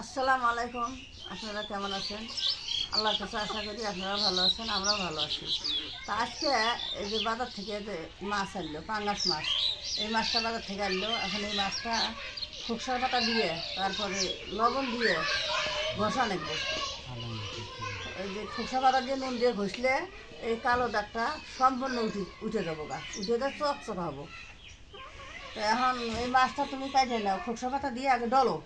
আসসালামু আলাইকুম। আপনারা কেমন আছেন? আল্লাহর কাছে আশা করি আপনারা ভালো আছেন, আমরাও ভালো আছি। তা আজকে এই যে বাজার থেকে যে মাছ আনলো, পাঙ্গাস মাছ, এই মাছটা বাজার থেকে আনলো। এখন এই মাছটা ফুকসার পাতা দিয়ে, তারপরে লবণ দিয়ে ঘষা নেব পাতা দিয়ে নুন দিয়ে ঘষলে এই কালো দাগটা সম্পূর্ণ উঠে উঠে যাব গা। উঠে যা চক চক হব। তো এখন এই মাছটা তুমি কাটে নাও। ফুকসা পাতা দিয়ে আগে ডলো।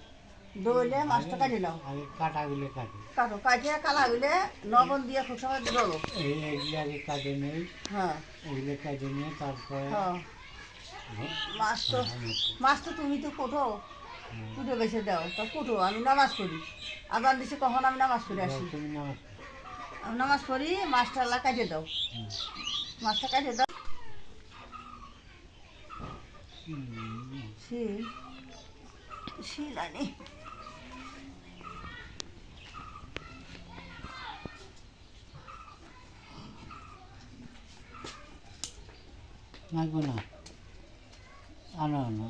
ডলে মাছটা কাটে নাও। আগে কাটাগুলো কাটি। কাটো। কাটিয়ে কালা হইলে লবণ দিয়ে খুব পাতা ডলো। এই আগে কাটে নেই। হ্যাঁ। এগুলো কাটে নিয়ে তারপরে হ্যাঁ। মাছ তো মাছ তো তুমি তো কোটো। কুটো বেছে দাও। তা কুটো আমি নামাজ পড়ি। আবার দিছে কখন আমি নামাজ পড়ে আসি? তুমি নামাজ নামাজ পড়ি মাছটা কাটিয়ে দাও। মাছটা কাটিয়ে দাও। শিল শিল আনি লাগবে না আনো আনো।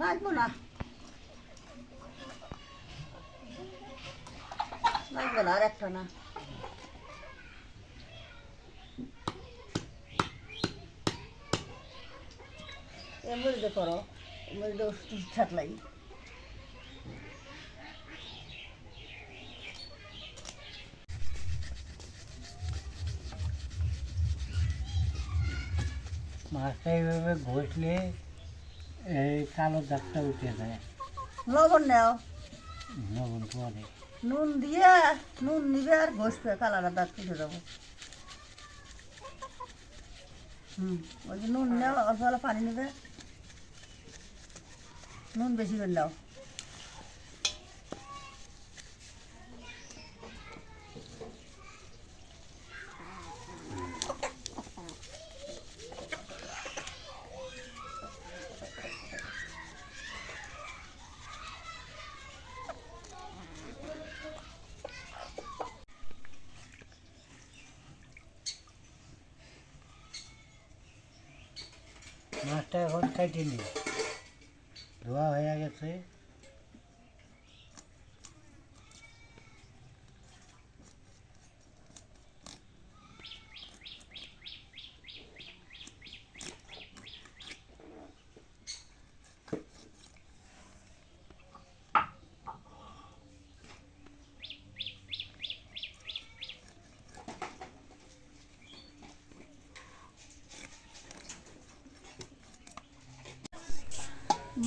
লাগবো না লাগবে আর একটা না। এমনি করো এমনি ছাটলাই। মাছটা এইভাবে ঘষলে এই কালো দাগটা উঠে যায়। লবণ নেও। লবণ পরে নুন দিয়ে নুন নিবে আর ঘষবে কালার দাগ তুলে দেবো। হুম, ওই নুন নেও অল্প অল্প পানি নেবে। নুন বেশি করে নাও। মাছটা এখন কাটে নি ধোয়া হয়ে গেছে।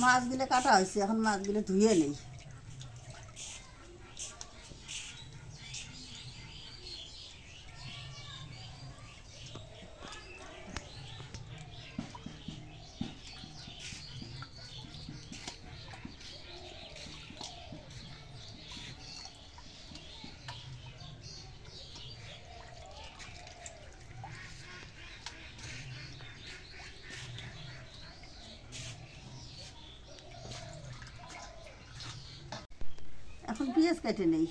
মাছগুলো কাটা হয়েছে এখন মাছগুলো ধুয়ে নেই। এখন পেঁয়াজ কেটে নেই।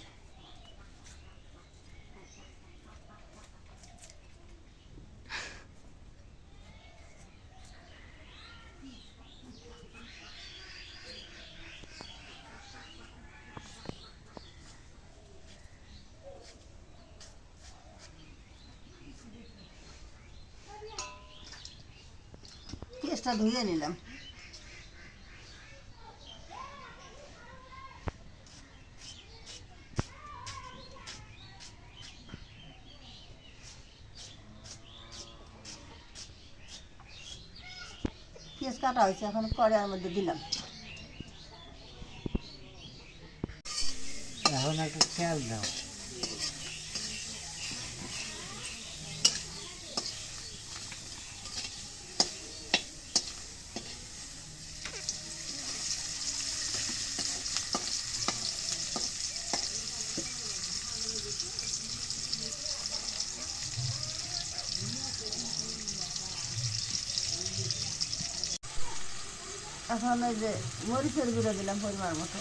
পেঁয়াজটা ধুয়ে নিলাম পেঁয়াজ কাটা হয়েছে এখন কড়াইয়ের মধ্যে দিলাম। এখন একটু খেয়াল দাও। এখন ওই যে মরিচের গুঁড়ো দিলাম পরিমাণ মতো।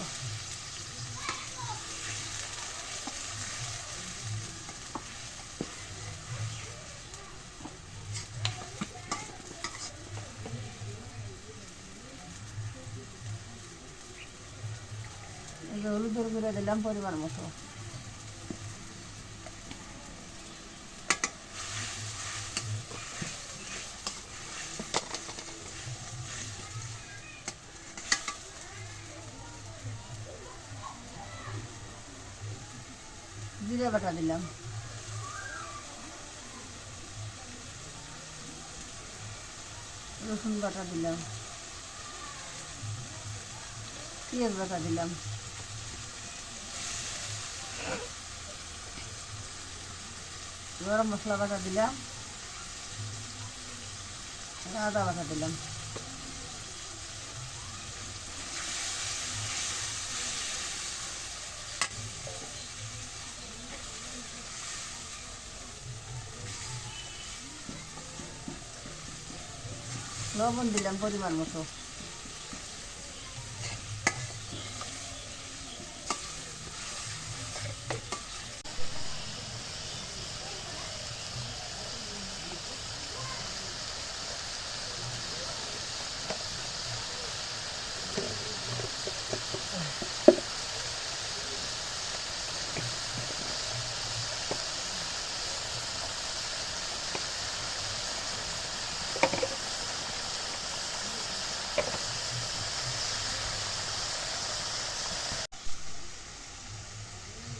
হলুদের গুঁড়ো দিলাম পরিমাণ মতো। জিরে বাটা দিলাম। রসুন বাটা দিলাম। পেঁয়াজ বাটা দিলাম। গরম মশলা বাটা দিলাম। আদা বাটা দিলাম। লবণ দিলাম পরিমাণ মতো।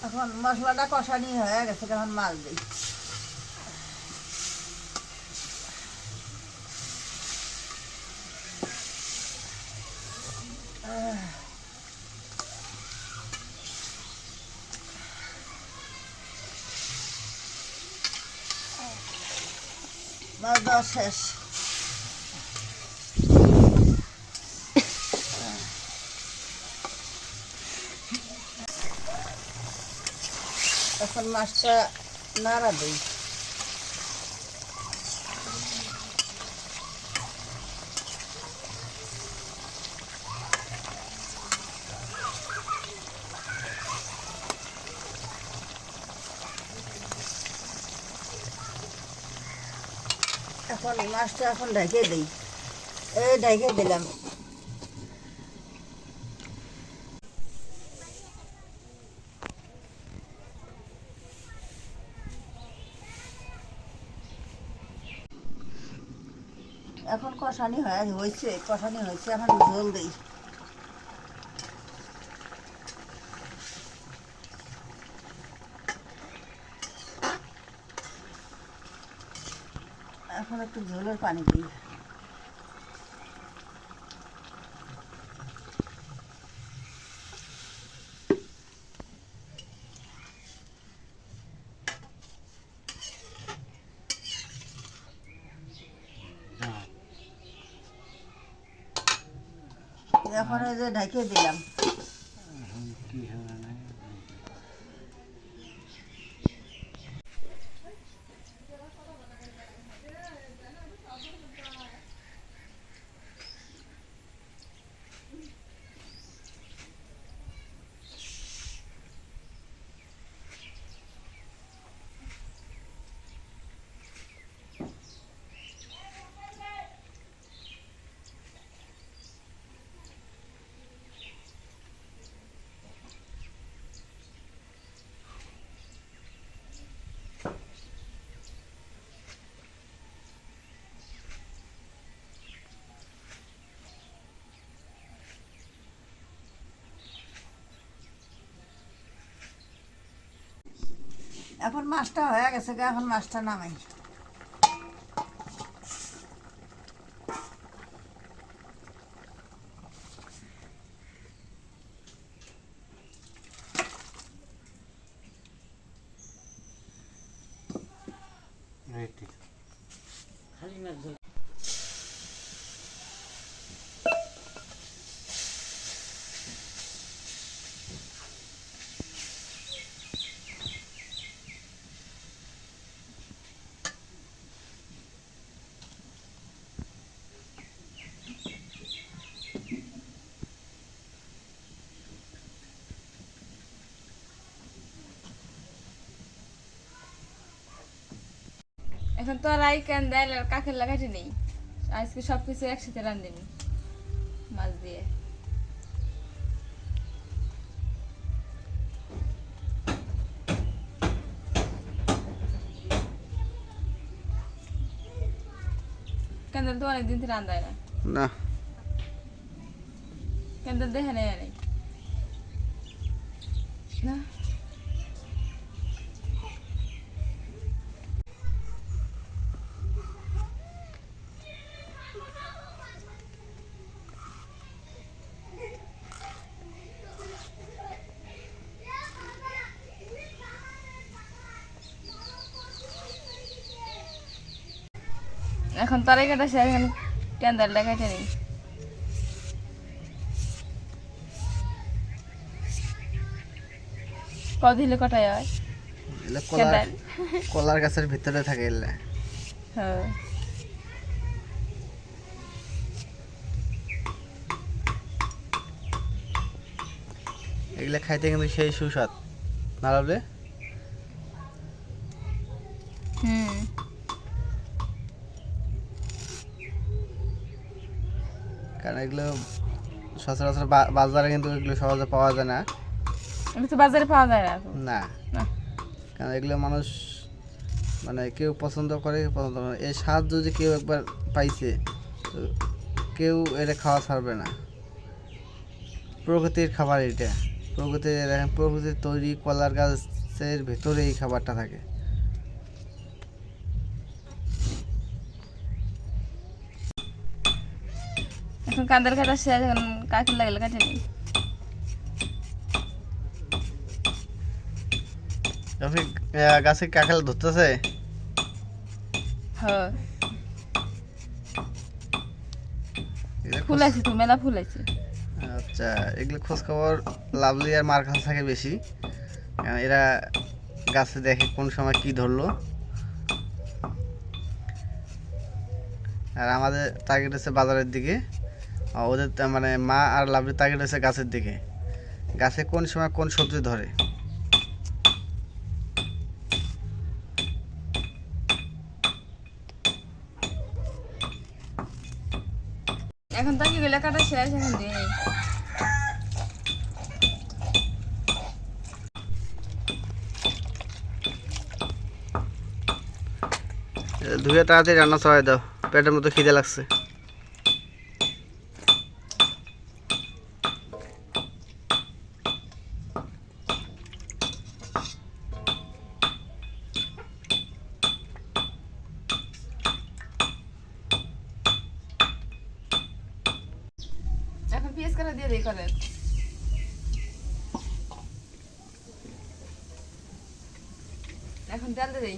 এখন মশলাটা কষানি হয়ে গেছে এখন মাছ দিই আহ। মাছ দেওয়া মাছটা নাড়া দিই। এখন মাছটা এখন ঢেকে দিই। এই ঢেকে দিলাম এখন কষানি হয়ে হয়েছে কষানি হয়েছে এখন ঝোল দিই। এখন একটু ঝোলের পানি দিই হ্যাঁ এখন এই যে ঢেকে দিলাম এখন কি হবে না এখন মাছটা হয়ে গেছে এখন মাছটা নামাই। এখন তো লাই কেন দেয় আর কাকের লাগাটি নেই আজকে সব কিছু একসাথে রাঁধিনি মাছ দিয়ে কেন্দ্র তো অনেকদিন থেকে রান্ধায় না না কেন্দ্র দেখে নেয় অনেক এখন তারাই কাটাছে এখন ক্যান্ডেলটা কেটে নেই কদিলে কটায় হয়? কলার কলার গাছের ভিতরে থাকে এগুলা হ্যাঁ। এগুলা খাইতে কিন্তু সেই সুস্বাদ। না ভাবলে? হুম। কারণ এগুলো সচরাচর বাজারে কিন্তু এগুলো সহজে পাওয়া যায় না। এগুলো তো বাজারে পাওয়া যায় না না। না। কারণ এগুলো মানুষ মানে কেউ পছন্দ করে পছন্দ করে। এই স্বাদ যদি কেউ একবার পাইছে তো কেউ এটা খাওয়া ছাড়বে না। প্রকৃতির খাবার এটা। প্রকৃতির প্রকৃতির তৈরি কলার গাছের ভেতরে এই খাবারটা থাকে। কান্দার কাটা শেষ এখন কাকের লাগলে কাটে আপনি গাছে কাঁঠাল ধরতেছে? হ্যাঁ। ফুল আছে তো মেলা ফুল আছে। আচ্ছা এগুলো খোঁজ খবর লাভলি আর মার কাছে থাকে বেশি। এরা গাছে দেখে কোন সময় কি ধরলো। আর আমাদের টার্গেট হচ্ছে বাজারের দিকে। ওদের মানে মা আর লাভলির টার্গেট হচ্ছে গাছের দিকে। গাছে কোন সময় কোন সবজি ধরে। এখন তো কি গেলে কাটা শেষ এখন ধুয়ে তাড়াতাড়ি রান্না চড়াই দাও পেটের মতো খিদে লাগছে এখন পেঁয়াজ কাটা দিয়ে দিই করে এখন তেল দিয়ে দিই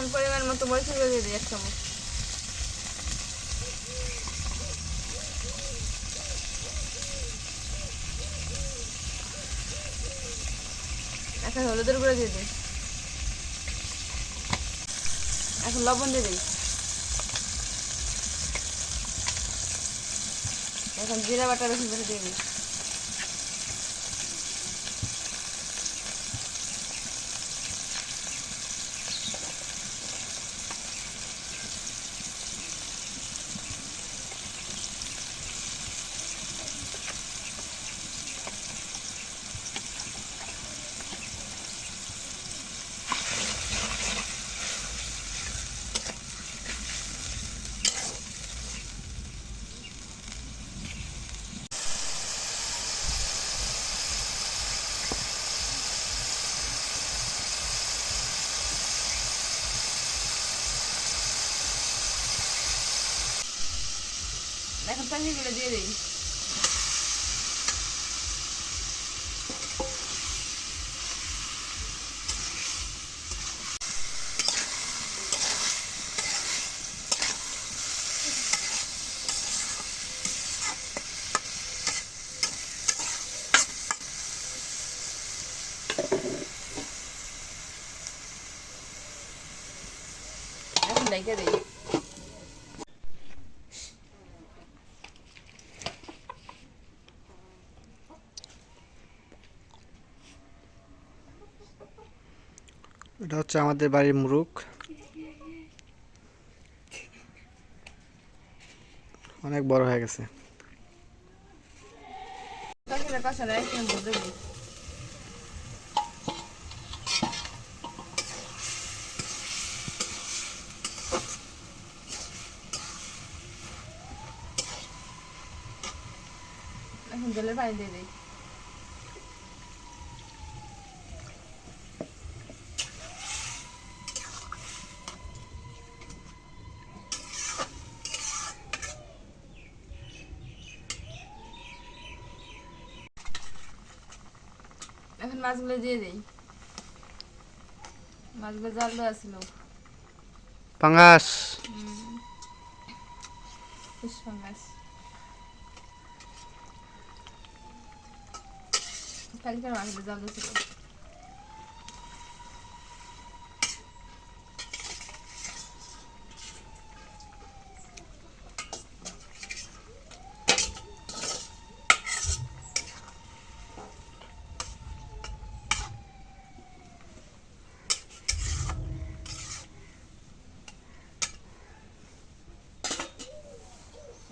এখন পরিমাণ মতো মরিচ গুঁড়ো দিয়ে দিই এক চামচ এখন হলুদের গুঁড়ো দিয়ে দিই। এখন লবণ দিয়ে দিই। এখন জিরা বাটা রসুন বাটা দিয়ে দিই। এখন পাখিগুলো দিয়ে দিই এখন ডেকে দিই এটা হচ্ছে আমাদের বাড়ির মুরুখ। অনেক বড় হয়ে গেছে। এখন জলের পানি দিয়ে দিই। মাছগুলো দিয়ে দেই। মাছগুলো জাল দেওয়া ছিল পাঙ্গাস ফিশ ফাঙ্গাস কালকের মাছগুলো জাল দিয়েছিল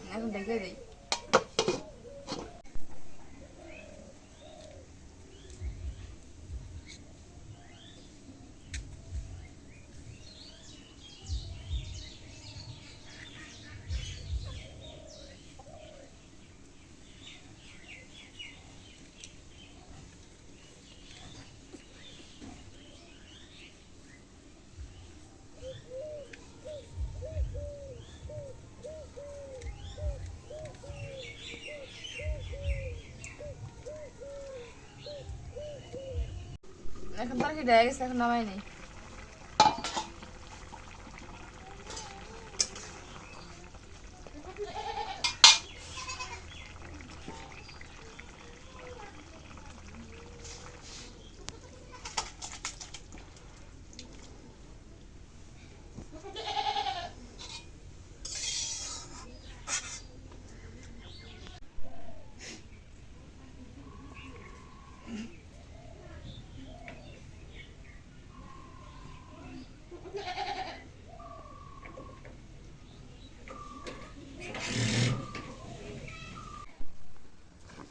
এখন দেখে দিই এখন তরকারি দেয়া গেছে? এখন নামাই নেই।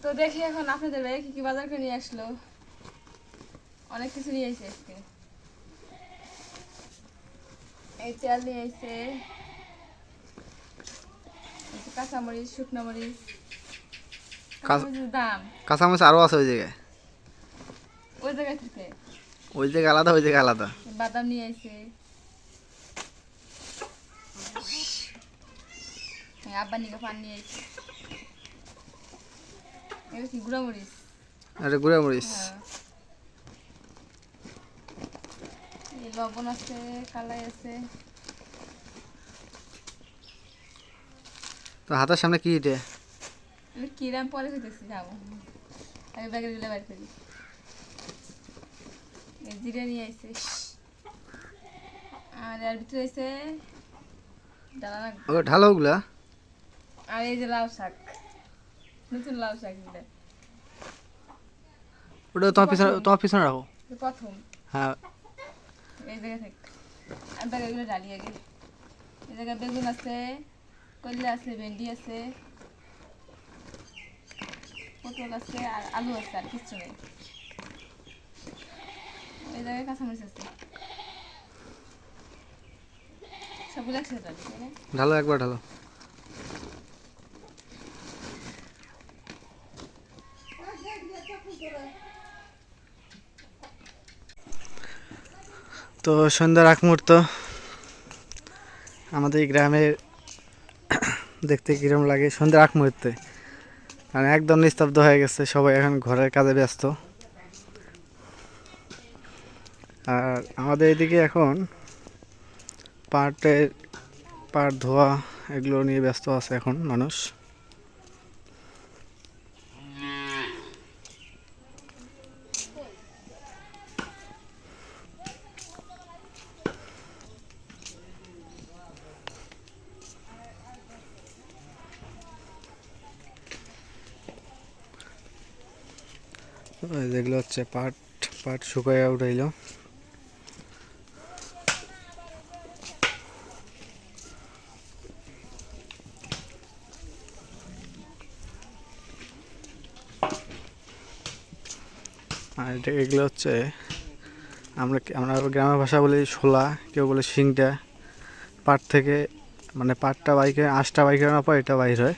তো দেখি এখন আপনাদের বাড়ি কি কি বাজার করে নিয়ে আসলো। অনেক কিছু নিয়ে এসে আজকে। এই চাল নিয়ে যে কাঁচামরিচ শুকনো মরিচ কাঁচা- কাঁচামরিচের দাম। কাঁচামরিচ আরও আছে ওই জায়গায়। ওই জায়গা থেকে। ওই আলাদা ওই আলাদা। বাদাম নিয়ে আব্বা নিকে পান নিয়ে এটা কি গুঁড়া মরিচ এটা গুঁড়া মরিচ এই লবণ আছে কালাই আছে। তো হাতের সামনে কি এটা? কিরাম পরে খেতেছি যাব। আগে ব্যাগে দিলে বাইর করি। জিরে নিয়ে আসছে আর এর ভিতরে এসে ডালা ঢালো ওগুলা? আর এই যে লাউ শাক। নতুন লাউ শাক এটা ওটা তোমার পিছনে তোমার পিছনে রাখো। প্রথম। হ্যাঁ। এই জায়গা থেকে। আর ব্যাগগুলো ডালি আগে। এই জায়গায় বেগুন আছে কল্লা আছে ভেন্ডি আছে পটল আছে আর আলু আছে আর কিচ্ছু নেই। এই জায়গায় কাঁচামরিচ আছে। সবগুলো একসাথে ডালি ঢালো একবার ঢালো। তো সন্ধ্যার আগ মুহূর্ত। আমাদের গ্রামের দেখতে কিরম লাগে সন্ধ্যার আগ মুহূর্তে। কারণ একদম নিস্তব্ধ হয়ে গেছে, সবাই এখন ঘরের কাজে ব্যস্ত। আর আমাদের এদিকে এখন পাটের, পাট, ধোয়া এগুলো নিয়ে ব্যস্ত আছে এখন মানুষ। যেগুলো হচ্ছে পাট পাট শুকাইয়া উঠাইল। আর এগুলো হচ্ছে আমরা আমরা গ্রামের ভাষা বলি শোলা কেউ বলে শিংটা। পাট থেকে মানে পাটটা বাইকে আঁশটা বাইকের না পায় এটা বাইর হয়।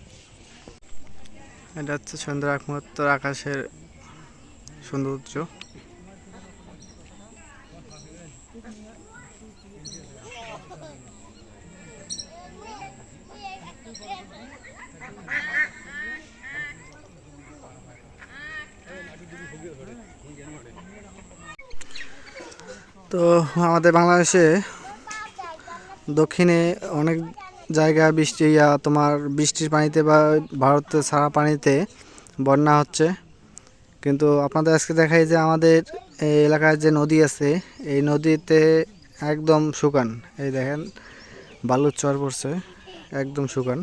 হচ্ছে সন্ধ্যা একমাত্র আকাশের সৌন্দর্য। তো আমাদের বাংলাদেশে দক্ষিণে অনেক জায়গা, বৃষ্টি, ইয়া, তোমার বৃষ্টির পানিতে বা ভারতের সারা পানিতে বন্যা হচ্ছে। কিন্তু আপনাদের আজকে দেখাই যে আমাদের এই এলাকায় যে নদী আছে, এই নদীতে একদম শুকান। এই দেখেন, বালুর চর পড়ছে, একদম শুকান।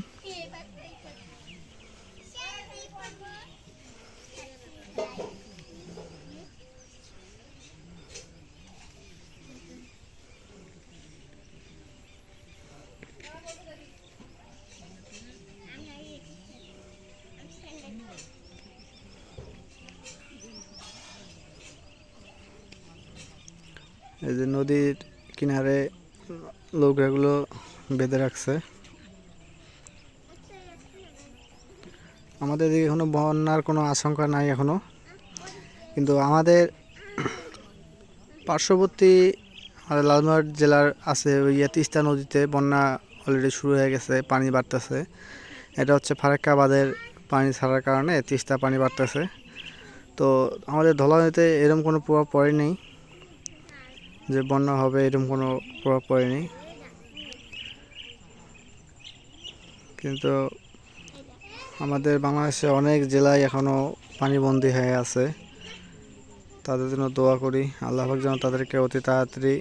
এই যে নদীর কিনারে নৌকাগুলো বেঁধে রাখছে। আমাদের এদিকে এখনও বন্যার কোনো আশঙ্কা নাই এখনও। কিন্তু আমাদের পার্শ্ববর্তী আমাদের লালমোহর জেলার আছে, ওই তিস্তা নদীতে বন্যা অলরেডি শুরু হয়ে গেছে, পানি বাড়তেছে। এটা হচ্ছে ফারাক্কা বাঁধের পানি ছাড়ার কারণে তিস্তা পানি বাড়তেছে। তো আমাদের ধলা নদীতে এরকম কোনো প্রভাব পড়েনি। যে বন্যা হবে এরকম কোনো প্রভাব পড়েনি। কিন্তু আমাদের বাংলাদেশে অনেক জেলায় এখনও পানিবন্দী হয়ে আছে। তাদের জন্য দোয়া করি, আল্লাহ যেন তাদেরকে অতি তাড়াতাড়ি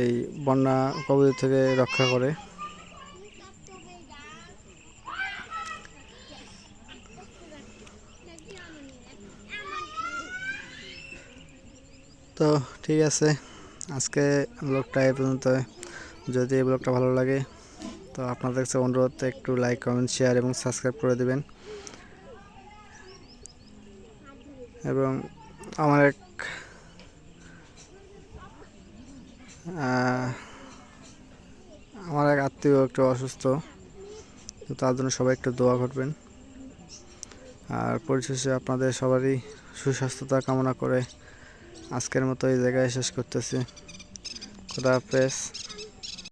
এই বন্যা কবল থেকে রক্ষা করে। তো ঠিক আছে, আজকে ব্লগটা এই পর্যন্ত। যদি এই ব্লগটা ভালো লাগে, তো আপনাদের কাছে অনুরোধ, একটু লাইক কমেন্ট শেয়ার এবং সাবস্ক্রাইব করে দেবেন। এবং আমার এক আমার এক আত্মীয় একটু অসুস্থ, তো তার জন্য সবাই একটু দোয়া করবেন। আর পরিশেষে আপনাদের সবারই সুস্বাস্থ্যতা কামনা করে আজকের মতো এই জায়গায় শেষ করতেছি। খুদা হাফেজ।